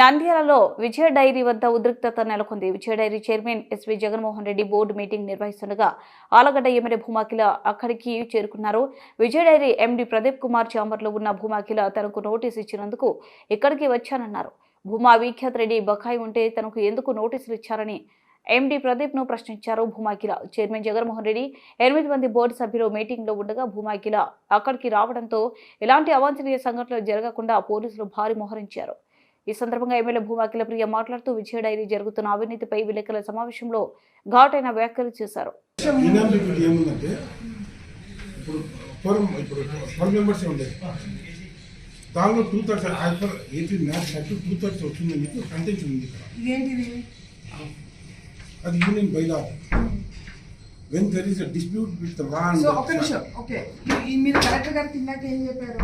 నంద్యాలలో విజయ డైరీ వద్ద ఉద్రిక్తత నెలకొంది. Vijaya dairy chairman S V Jaganmohan Reddy board meeting నిర్వహిస్తుండగా Allagadda MLA భూమాకిల అక్కడికి చేరుకున్నారు. విజయ డైరీ ఎండి ప్రదీప్ కుమార్ చాంబర్లో ఉన్న భూమాకిల తనకు నోటీస్ ఇచ్చినందుకు ఇక్కడికి వచ్చానన్నారు. భూమా విఖ్యాత్ రెడ్డి బకాయి ఉంటే తనకు ఎందుకు నోటీసులు ఇచ్చారని ఎండి ప్రదీప్ను ప్రశ్నించారు భూమాకిల చైర్మన్ జగన్మోహన్ రెడ్డి. ఎనిమిది మంది బోర్డు సభ్యులు మీటింగ్లో ఉండగా భూమాకిల అక్కడికి రావడంతో ఎలాంటి అవాంఛనీయ సంఘటనలు జరగకుండా పోలీసులు భారీ మోహరించారు. ఈ సందర్భంగా ఎమ్మెల్యే భూమాకిల ప్రియ మాట్లాడుతూ విజయ డైరీ జరుగుతున్న అవినీతిపై విలేకరుల సమావేశంలో ఘాటైన వ్యాఖ్యలు చేశారు. దానిలో two thirds as per eighty maths act two thirds మీకు కంటెంట్ ఉంది అది union bylaw when there is a dispute with the law so ఒక నిమిషం. ఓకే. ఈ- మీరు కలెక్టర్ గారికి ఇందాక ఏం చెప్పారు?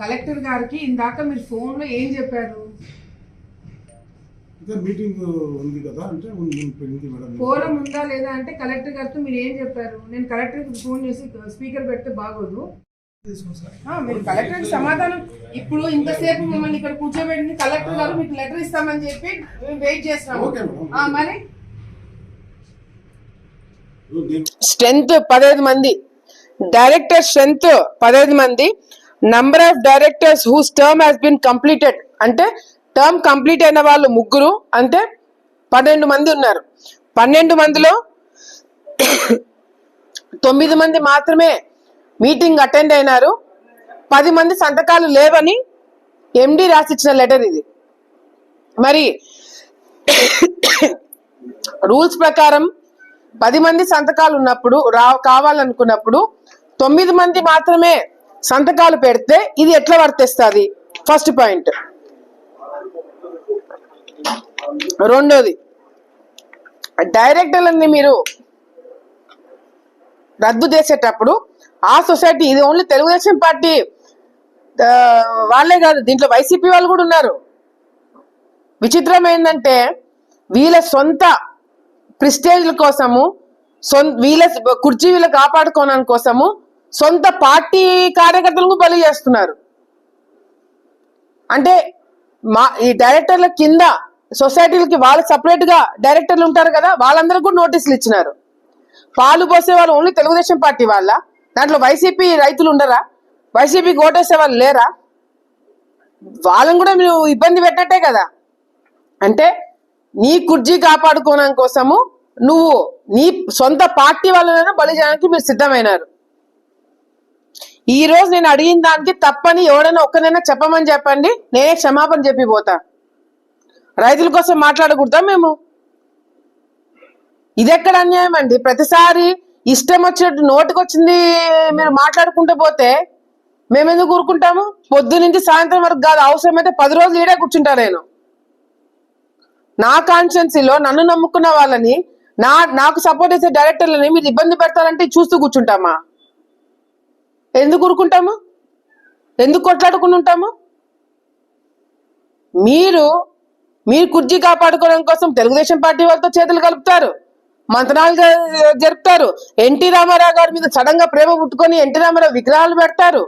కలెక్టర్ గారికి ఇందాక మీరు ఫోన్లో ఏం చెప్పారు? మీటింగ్ ఉంది కదా అంటే ఫోరం ఉందా లేదా అంటే కలెక్టర్ గారితో మీరు ఏం చెప్పారు? నేను కలెక్టర్ ఫోన్ చేసి స్పీకర్ పెడితే బాగోదు. మీరు కలెక్టర్ సమాధానం ఇప్పుడు ఇంతసేపు మిమ్మల్ని ఇక్కడ కూర్చోబెట్టి కలెక్టర్ గారు మీకు లెటర్ ఇస్తామని చెప్పి మేము వెయిట్ చేస్తాము మరి? స్ట్రెంత్ పదహైదు మంది. డైరెక్టర్ స్ట్రెంత్ పదహైదు మంది. Number of directors whose term has been completed అంటే టర్మ్ కంప్లీట్ అయిన వాళ్ళు ముగ్గురు అంటే పన్నెండు మంది ఉన్నారు. పన్నెండు మందిలో తొమ్మిది మంది మాత్రమే మీటింగ్ అటెండ్ అయినారు. పది మంది సంతకాలు లేవని ఎండి రాసిచ్చిన లెటర్ ఇది. మరి రూల్స్ ప్రకారం పది మంది సంతకాలు ఉన్నప్పుడు రా కావాలనుకున్నప్పుడు తొమ్మిది మంది మాత్రమే సంతకాలు పెడితే ఇది ఎట్లా వర్తిస్తుంది? ఫస్ట్ పాయింట్ రెండోది డైరెక్టర్లని మీరు రద్దు చేసేటప్పుడు ఆ సొసైటీ ఇది ఓన్లీ తెలుగుదేశం పార్టీ వాళ్ళే కాదు దీంట్లో వైసీపీ వాళ్ళు కూడా ఉన్నారు. విచిత్రం ఏంటంటే వీళ్ళ సొంత ప్రిస్టేజ్ల కోసము సొంత వీళ్ళ కుర్చీ వీళ్ళ కాపాడుకోవడానికి కోసము సొంత పార్టీ కార్యకర్తలకు బలి చేస్తున్నారు. అంటే మా ఈ డైరెక్టర్ల కింద సొసైటీలకి వాళ్ళు సపరేట్గా డైరెక్టర్లు ఉంటారు కదా వాళ్ళందరికీ కూడా నోటీసులు ఇచ్చినారు. పాలు పోసే వాళ్ళు ఓన్లీ తెలుగుదేశం పార్టీ వాళ్ళ. దాంట్లో వైసీపీ రైతులు ఉండరా? వైసీపీకి ఓటేసే వాళ్ళు లేరా? వాళ్ళని కూడా మీరు ఇబ్బంది పెట్టట్టే కదా. అంటే నీ కుర్జీ కాపాడుకోవడం కోసము నువ్వు నీ సొంత పార్టీ వాళ్ళనైనా బలి చేయడానికి మీరు సిద్ధమైనారు. ఈ రోజు నేను అడిగిన దానికి తప్పని ఎవడైనా ఒక్కనైనా చెప్పమని చెప్పండి. నేనే క్షమాపణ చెప్పి పోతా. రైతుల కోసం మాట్లాడకూడదా మేము? ఇది ఎక్కడ అన్యాయం అండి? ప్రతిసారి ఇష్టం వచ్చినట్టు నోటికొచ్చింది మీరు మాట్లాడుకుంటూ పోతే మేము ఎందుకు ఊరుకుంటాము? పొద్దు నుంచి సాయంత్రం వరకు కాదు అవసరమైతే పది రోజులు ఈడే కూర్చుంటా నేను. నా కాన్స్టిట్యున్సీలో నన్ను నమ్ముకున్న వాళ్ళని నా నాకు సపోర్ట్ చేసే డైరెక్టర్లని మీరు ఇబ్బంది పెడతారంటే చూస్తూ కూర్చుంటామా? ఎందుకు ఊరుకుంటాము? ఎందుకు కొట్లాడుకుని ఉంటాము? మీరు మీరు కుర్జీ కాపాడుకోవడం కోసం తెలుగుదేశం పార్టీ వాళ్ళతో చేతులు కలుపుతారు మంతనాలు జరుపుతారు. ఎన్టీ రామారావు గారి మీద సడన్గా ప్రేమ పుట్టుకొని ఎన్టీ రామారావు విగ్రహాలు పెడతారు.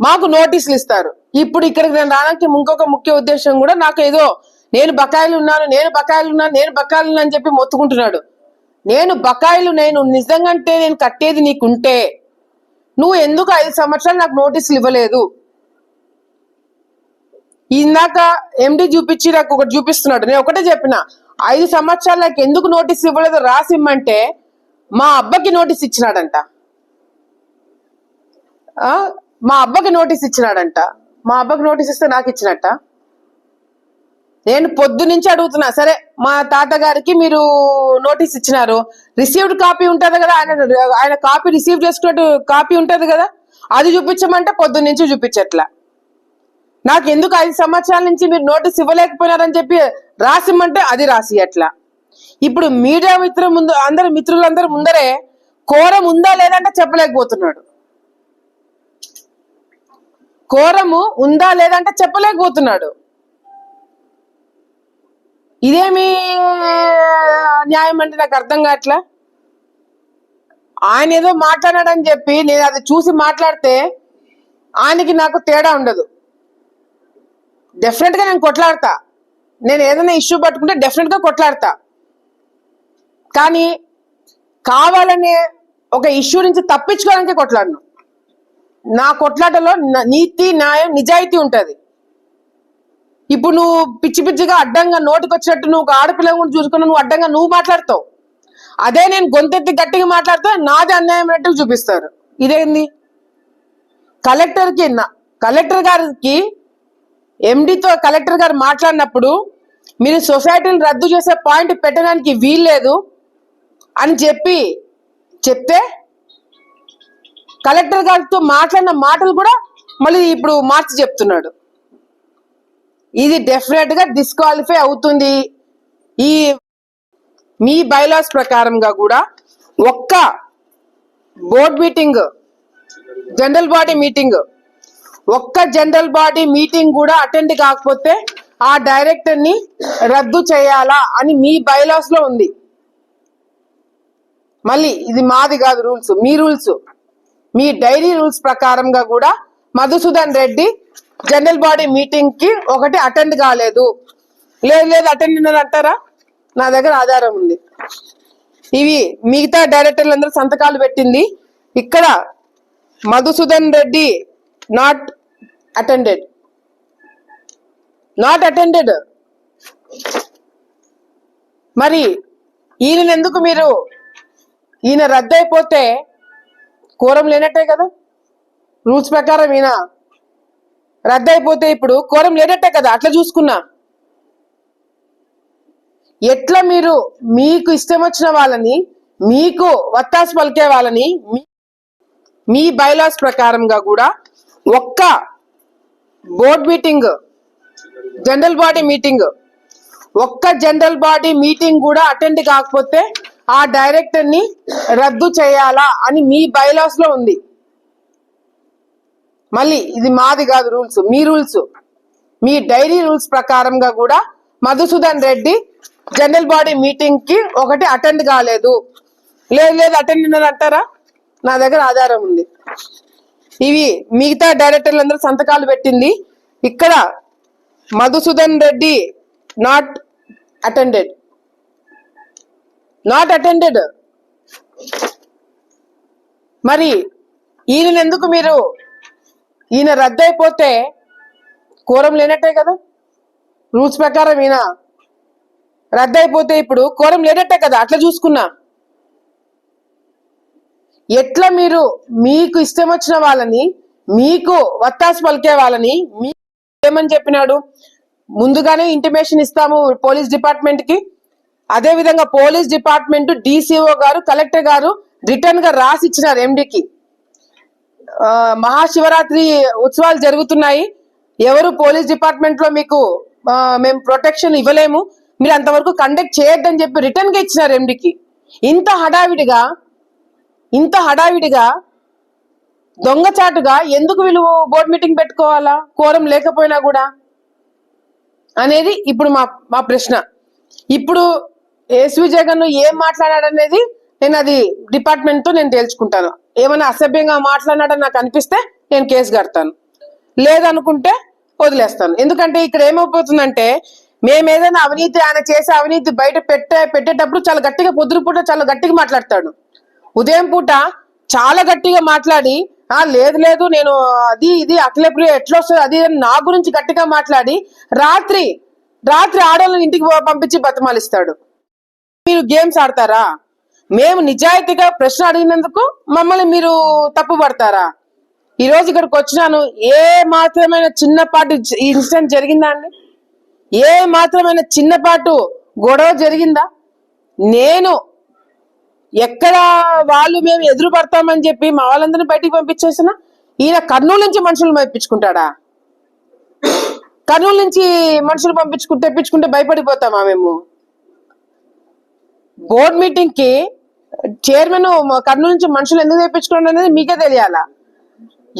మాకు నోటీసులు ఇస్తారు. ఇప్పుడు ఇక్కడికి నేను రావడానికి ఇంకొక ముఖ్య ఉద్దేశం కూడా నాకు ఏదో నేను బకాయిలు ఉన్నాను నేను బకాయిలు ఉన్నాను నేను బకాయిలు ఉన్నాను అని చెప్పి మొత్తుకుంటున్నాడు. నేను బకాయిలు నేను నిజంగంటే నేను కట్టేది నీకుంటే నువ్వు ఎందుకు ఐదు సంవత్సరాలు నాకు నోటీసులు ఇవ్వలేదు? ఇందాక ఎండి చూపించి నాకు ఒకటి చూపిస్తున్నాడు. నేను ఒకటే చెప్పిన ఐదు సంవత్సరాలు నాకు ఎందుకు నోటీస్ ఇవ్వలేదు రాసిమ్మంటే మా అబ్బకి నోటీస్ ఇచ్చినాడంట. ఆ, మా అబ్బకి నోటీస్ ఇచ్చినాడంట. మా అబ్బకి నోటీస్ ఇస్తే నాకు ఇచ్చినట్ట? నేను పొద్దు నుంచి అడుగుతున్నా సరే మా తాతగారికి మీరు నోటీస్ ఇచ్చినారు రిసీవ్డ్ కాపీ ఉంటుంది కదా ఆయన ఆయన కాపీ రిసీవ్ చేసుకున్నట్టు కాపీ ఉంటుంది కదా అది చూపించమంటే పొద్దు నుంచి చూపించట్లా. నాకు ఎందుకు ఐదు సంవత్సరాల నుంచి మీరు నోటీస్ ఇవ్వలేకపోయినారని చెప్పి రాసిమ్మంటే అది రాసి అట్లా ఇప్పుడు మీడియా మిత్రుల ముందు అందరు మిత్రులందరూ ముందరే కోరం ఉందా లేదంటే చెప్పలేకపోతున్నాడు. కోరము ఉందా లేదంటే చెప్పలేకపోతున్నాడు. ఇదేమి న్యాయం అంటే నాకు అర్థం కావట్లా? ఆయన ఏదో మాట్లాడాడని చెప్పి నేను అది చూసి మాట్లాడితే ఆయనకి నాకు తేడా ఉండదు. డెఫినెట్గా నేను కొట్లాడతా. నేను ఏదైనా ఇష్యూ పట్టుకుంటే డెఫినెట్గా కొట్లాడతా. కానీ కావాలనే ఒక ఇష్యూ నుంచి తప్పించుకోవడానికి కొట్లాడను. నా కొట్లాటలో నీతి న్యాయం నిజాయితీ ఉంటుంది. ఇప్పుడు నువ్వు పిచ్చి పిచ్చిగా అడ్డంగా నోటికొచ్చినట్టు నువ్వు ఆడపిల్ల కూడా చూసుకుని నువ్వు అడ్డంగా నువ్వు మాట్లాడతావు. అదే నేను గొంతెత్తి గట్టిగా మాట్లాడితే నాది అన్యాయం అన్నట్టు చూపిస్తారు. ఇదేంది? కలెక్టర్కి నా- కలెక్టర్ గారికి ఎండితో కలెక్టర్ గారు మాట్లాడినప్పుడు మీరు సొసైటీని రద్దు చేసే పాయింట్ పెట్టడానికి వీల్లేదు అని చెప్పి చెప్తే కలెక్టర్ గారితో మాట్లాడిన మాటలు కూడా మళ్ళీ ఇప్పుడు మార్చి చెప్తున్నాడు. ఇది డెఫినెట్గా డిస్క్వాలిఫై అవుతుంది. ఈ మీ బైలాస్ ప్రకారంగా కూడా ఒక్క board meeting general body meeting ఒక్క జనరల్ బాడీ మీటింగ్ కూడా అటెండ్ కాకపోతే ఆ డైరెక్టర్ని రద్దు చేయాలా అని మీ బైలాస్లో ఉంది. మళ్ళీ ఇది మాది కాదు రూల్స్ మీ రూల్స్ మీ డైరీ రూల్స్ ప్రకారంగా కూడా మధుసూదన్ రెడ్డి జనరల్ బాడీ మీటింగ్కి ఒకటి అటెండ్ కాలేదు. లేదు లేదు అటెండ్ అంటారా? నా దగ్గర ఆధారం ఉంది. ఇవి మిగతా డైరెక్టర్లు అందరూ సంతకాలు పెట్టింది. ఇక్కడ Madhusudan Reddy not attended not attended మరి ఈయన ఎందుకు మీరు ఈయన రద్దయిపోతే కోరం లేనట్టే కదా? రూల్స్ ప్రకారం ఈయన రద్దయిపోతే ఇప్పుడు కోరం లేనట్టే కదా అట్లా చూసుకున్నా. ఎట్లా మీరు మీకు ఇష్టం వచ్చిన వాళ్ళని మీకు వత్తాసు పలికే వాళ్ళని మీ- మీ బైలాస్ ప్రకారంగా కూడా ఒక్క board meeting general body meeting ఒక్క జనరల్ బాడీ మీటింగ్ కూడా అటెండ్ కాకపోతే ఆ డైరెక్టర్ని రద్దు చేయాలా అని మీ బైలాస్లో ఉంది. మళ్ళీ ఇది మాది కాదు రూల్స్ మీ రూల్స్. మీ డైరీ రూల్స్ ప్రకారంగా కూడా మధుసూదన్ రెడ్డి జనరల్ బాడీ మీటింగ్కి ఒకటి అటెండ్ కాలేదు. లేదు లేదు అటెండ్ అంటారా? నా దగ్గర ఆధారం ఉంది. ఇవి మిగతా డైరెక్టర్లు అందరూ సంతకాలు పెట్టింది. ఇక్కడ Madhusudan Reddy not attended not attended మరి ఈయన ఎందుకు మీరు ఈయన రద్దయిపోతే కోరం లేనట్టే కదా? రూల్స్ ప్రకారం ఈయన రద్దయిపోతే ఇప్పుడు కోరం లేనట్టే కదా? అట్లా చూసుకున్నా. ఎట్లా మీరు మీకు ఇష్టం వచ్చిన వాళ్ళని మీకు వత్తాసు పలికే వాళ్ళని మీ ఏమని చెప్పినాడు? ముందుగానే ఇంటిమేషన్ ఇస్తాము పోలీస్ డిపార్ట్మెంట్కి అదే విధంగా పోలీస్ డిపార్ట్మెంట్ డిసిఓ గారు కలెక్టర్ గారు రిటర్న్గా రాసి ఇచ్చినారు ఎండికి. మహాశివరాత్రి ఉత్సవాలు జరుగుతున్నాయి. ఎవరు పోలీస్ డిపార్ట్మెంట్లో మీకు మేము ప్రొటెక్షన్ ఇవ్వలేము. మీరు అంతవరకు కండక్ట్ చేయొద్దని చెప్పి రిటర్న్గా ఇచ్చినారు ఎండికి. ఇంత హడావిడిగా ఇంత హడావిడిగా దొంగచాటుగా ఎందుకు వీళ్ళు బోర్డు మీటింగ్ పెట్టుకోవాలా? కోరం లేకపోయినా కూడా. అనేది ఇప్పుడు మా మా ప్రశ్న. ఇప్పుడు ఎస్వి జగన్ ఏం మాట్లాడాడనేది నేను అది డిపార్ట్మెంట్తో నేను తేల్చుకుంటాను. ఏమైనా అసభ్యంగా మాట్లాడినాడని నాకు అనిపిస్తే నేను కేసు కడతాను. లేదనుకుంటే వదిలేస్తాను. ఎందుకంటే ఇక్కడ ఏమైపోతుందంటే మేము ఏదైనా అవినీతి ఆయన చేసే అవినీతి బయట పెట్టే పెట్టేటప్పుడు చాలా గట్టిగా పొద్దున పూట చాలా గట్టిగా మాట్లాడతాడు. ఉదయం పూట చాలా గట్టిగా మాట్లాడి ఆ లేదు లేదు నేను అది ఇది అఖిలప్రియ ఎట్లా వస్తుంది అది నా గురించి గట్టిగా మాట్లాడి రాత్రి రాత్రి ఆడవాళ్ళని ఇంటికి పంపించి బతమాలిస్తాడు. మీరు గేమ్స్ ఆడతారా? మేము నిజాయితీగా ప్రశ్న అడిగినందుకు మమ్మల్ని మీరు తప్పు పడతారా ఈ రోజు ఇక్కడికి వచ్చినాను. ఏ మాత్రమైన చిన్నపాటి ఇన్సిడెంట్ జరిగిందా అండి? ఏ మాత్రమైన చిన్నపాటు గొడవ జరిగిందా? నేను ఎక్కడ వాళ్ళు మేము ఎదురు పడతామని చెప్పి మా వాళ్ళందరినీ బయటికి పంపించేసిన? ఈయన కర్నూలు నుంచి మనుషులు పంపించుకుంటాడా? కర్నూలు నుంచి మనుషులు పంపించుకుంటే తెప్పించుకుంటే భయపడిపోతామా మేము? బోర్డ్ మీటింగ్కి చైర్మన్ కర్నూలు నుంచి మనుషులు ఎందుకు తెప్పించుకోండి అనేది మీకే తెలియాలా?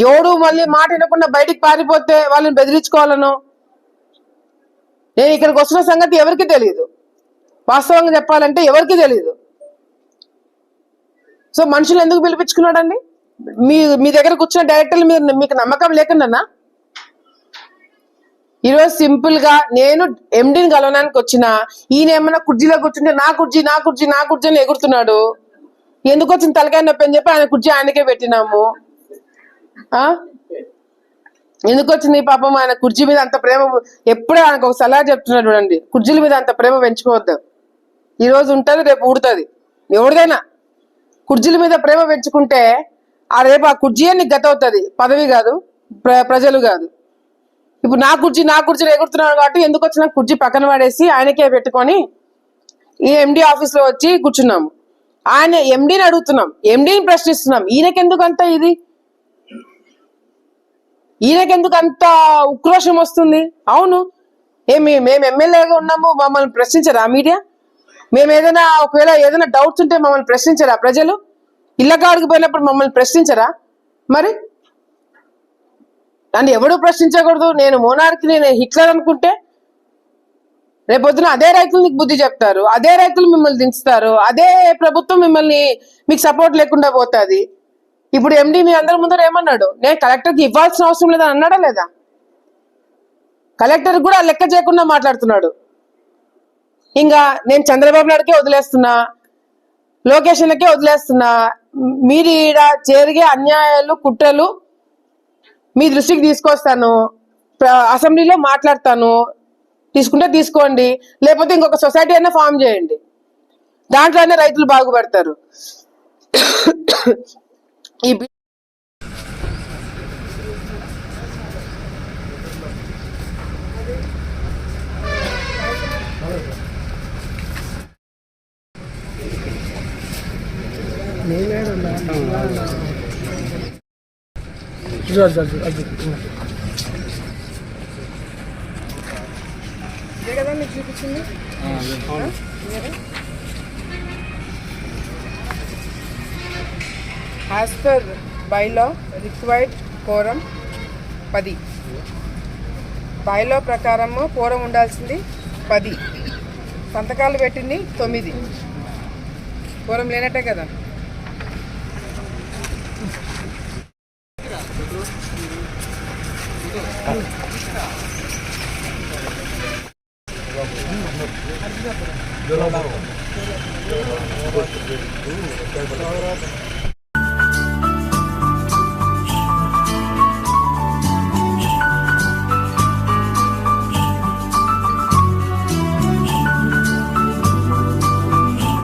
ఎవడు మళ్ళీ మాట వినకుండా బయటికి పారిపోతే వాళ్ళని బెదిరించుకోవాలను? నేను ఇక్కడికి వస్తున్న సంగతి ఎవరికి తెలియదు వాస్తవంగా చెప్పాలంటే ఎవరికి తెలియదు సో మనుషులు ఎందుకు పిలిపించుకున్నాడండి? మీ మీ దగ్గర కూర్చున్న డైరెక్టర్లు మీరు మీకు నమ్మకం లేకుండా ఈరోజు సింపుల్గా నేను ఎండిని కలవడానికి వచ్చిన ఈయన ఏమన్నా కుర్జీలో కూర్చుంటే నా కుర్జీ నా కుర్జీ నా కుర్జీ అని ఎగురుతున్నాడు. ఎందుకు వచ్చిన తలకాయ నొప్పి అని చెప్పి ఆయన కుర్చీ ఆయనకే పెట్టినాము. ఆ? ఎందుకు వచ్చింది పాపం ఆయన కుర్చీ మీద అంత ప్రేమ? ఎప్పుడే ఆయనకు ఒక సలహా చెప్తున్నాడు చూడండి. కుర్చీల మీద అంత ప్రేమ పెంచుకోవద్దు. ఈ రోజు ఉంటుంది రేపు ఊడుతుంది. ఎవరిదైనా కుర్చీల మీద ప్రేమ పెంచుకుంటే ఆ రేపు ఆ కుర్చీ నీకు గత అవుతుంది. పదవి కాదు ప్ర- ప్రజలు కాదు. ఇప్పుడు నా కుర్చీ నా కుర్చీలో ఎగురుతున్నాడు కాబట్టి ఎందుకు వచ్చిన కుర్చీ పక్కన పడేసి ఆయనకే పెట్టుకొని ఈ ఎండి ఆఫీస్లో వచ్చి కూర్చున్నాము. ఆయన ఎండీని అడుగుతున్నాం. ఎండిని ప్రశ్నిస్తున్నాం. ఈయనకెందుకు అంత ఇది? ఈయనకెందుకు అంత ఉక్రోషం వస్తుంది? అవును. ఏమి మేము ఎమ్మెల్యేగా ఉన్నాము మమ్మల్ని ప్రశ్నించరా మీడియా? మేము ఏదైనా ఒకవేళ ఏదైనా డౌట్స్ ఉంటే మమ్మల్ని ప్రశ్నించరా ప్రజలు? ఇళ్ళకాడికి పోయినప్పుడు మమ్మల్ని ప్రశ్నించరా? మరి? నన్ను ఎవడు ప్రశ్నించకూడదు. నేను మోనార్కి నేను హిట్లర్ అనుకుంటే రేపొద్దున అదే రైతులు నీకు బుద్ధి చెప్తారు అదే రైతులు మిమ్మల్ని దించుతారు అదే ప్రభుత్వం మిమ్మల్ని మీకు సపోర్ట్ లేకుండా పోతుంది. ఇప్పుడు ఎండి మీ అందరి ముందర ఏమన్నాడు? నేను కలెక్టర్కి ఇవ్వాల్సిన అవసరం లేదని అన్నాడా లేదా? కలెక్టర్ కూడా లెక్క చేయకుండా మాట్లాడుతున్నాడు. ఇంకా నేను చంద్రబాబు నాయుడుకే వదిలేస్తున్నా లొకేషన్లకే వదిలేస్తున్నా మీరు ఈడ జరిగే అన్యాయాలు కుట్రలు మీ దృష్టికి తీసుకొస్తాను అసెంబ్లీలో మాట్లాడతాను తీసుకుంటే తీసుకోండి. లేకపోతే ఇంకొక సొసైటీ అయినా ఫామ్ చేయండి. దాంట్లోనే రైతులు బాగుపడతారు. ఈ బి- ఇదే చూపించింది as per bylaw required quorum పది. బైలో ప్రకారము కోరం ఉండాల్సింది పది. సంతకాలు పెట్టింది తొమ్మిది. కోరం లేనట్టే కదా. Yo lo.